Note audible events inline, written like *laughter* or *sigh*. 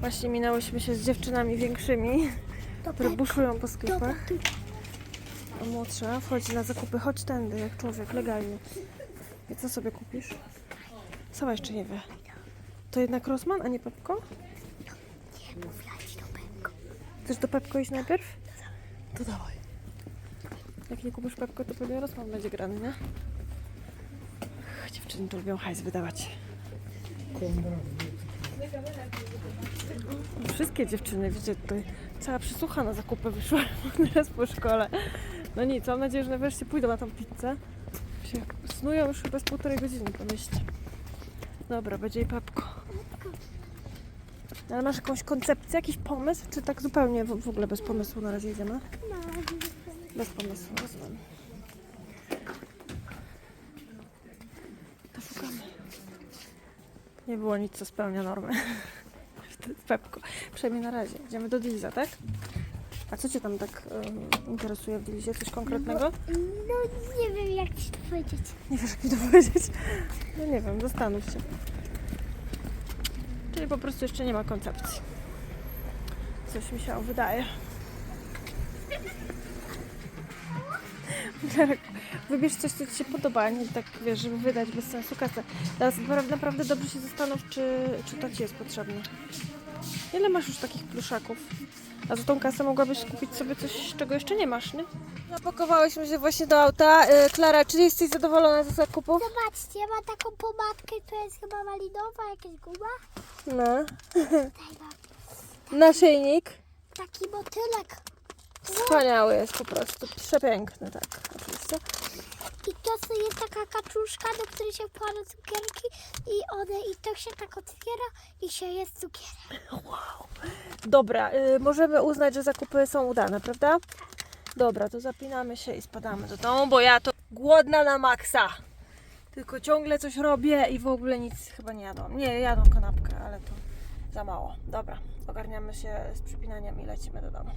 Właśnie minęłyśmy się z dziewczynami większymi, które buszują po sklepach. A młodsza wchodzi na zakupy, chodź tędy, jak człowiek, legalnie. I co sobie kupisz? Sama jeszcze nie wie. To jednak Rossmann, a nie Pepko? Chcesz do Pepko iść najpierw? To dawaj. Jak nie kupisz Pepko, to pewnie Rossmann będzie grany, nie? Ach, dziewczyny tu lubią hajs wydawać. Wszystkie dziewczyny, widzicie, tutaj cała przysłucha na zakupy wyszła *laughs* teraz po szkole. No nic, mam nadzieję, że wreszcie pójdą na tą pizzę. Się snują już chyba z półtorej godziny po mieście. Dobra, będzie i Pepko. Ale masz jakąś koncepcję, jakiś pomysł? Czy tak zupełnie w, w ogóle bez pomysłu na razie idziemy? Bez pomysłu, rozumiem. To szukamy. Nie było nic, co spełnia normy. W *laughs* Pepko. Przynajmniej na razie. Idziemy do Diliza, tak? A co Cię tam tak em, interesuje w Dilizie? Coś konkretnego? No nie wiem jak ci to powiedzieć. Nie wiesz, jak mi to *laughs* powiedzieć? No nie wiem, zastanów się. Czyli po prostu jeszcze nie ma koncepcji. Coś mi się wydaje. Wybierz coś, co Ci się podoba, a nie tak, wiesz, żeby wydać bez sensu kasę. Teraz napra- naprawdę dobrze się zastanów, czy, czy to Ci jest potrzebne. Ile masz już takich pluszaków? A za tą kasę mogłabyś kupić sobie coś, czego jeszcze nie masz, nie? Zapakowałyśmy się właśnie do auta. Y, Klara, czy jesteś zadowolona ze zakupów? Zobaczcie, ja mam taką pomadkę, która jest chyba malinowa, jakaś guma. No. Daj mam Naszyjnik. taki motylek. Wspaniały jest po prostu. Przepiękny, tak. Oczywiście. I to jest taka kaczuszka, do której się wkłada cukierki i one, i to się tak otwiera i się jest cukier. Dobra, y, możemy uznać, że zakupy są udane, prawda? Dobra, to zapinamy się i spadamy do domu, bo ja to głodna na maksa. Tylko ciągle coś robię i w ogóle nic chyba nie jadłam. Nie, jadłam kanapkę, ale to za mało. Dobra, ogarniamy się z przypinaniem i lecimy do domu.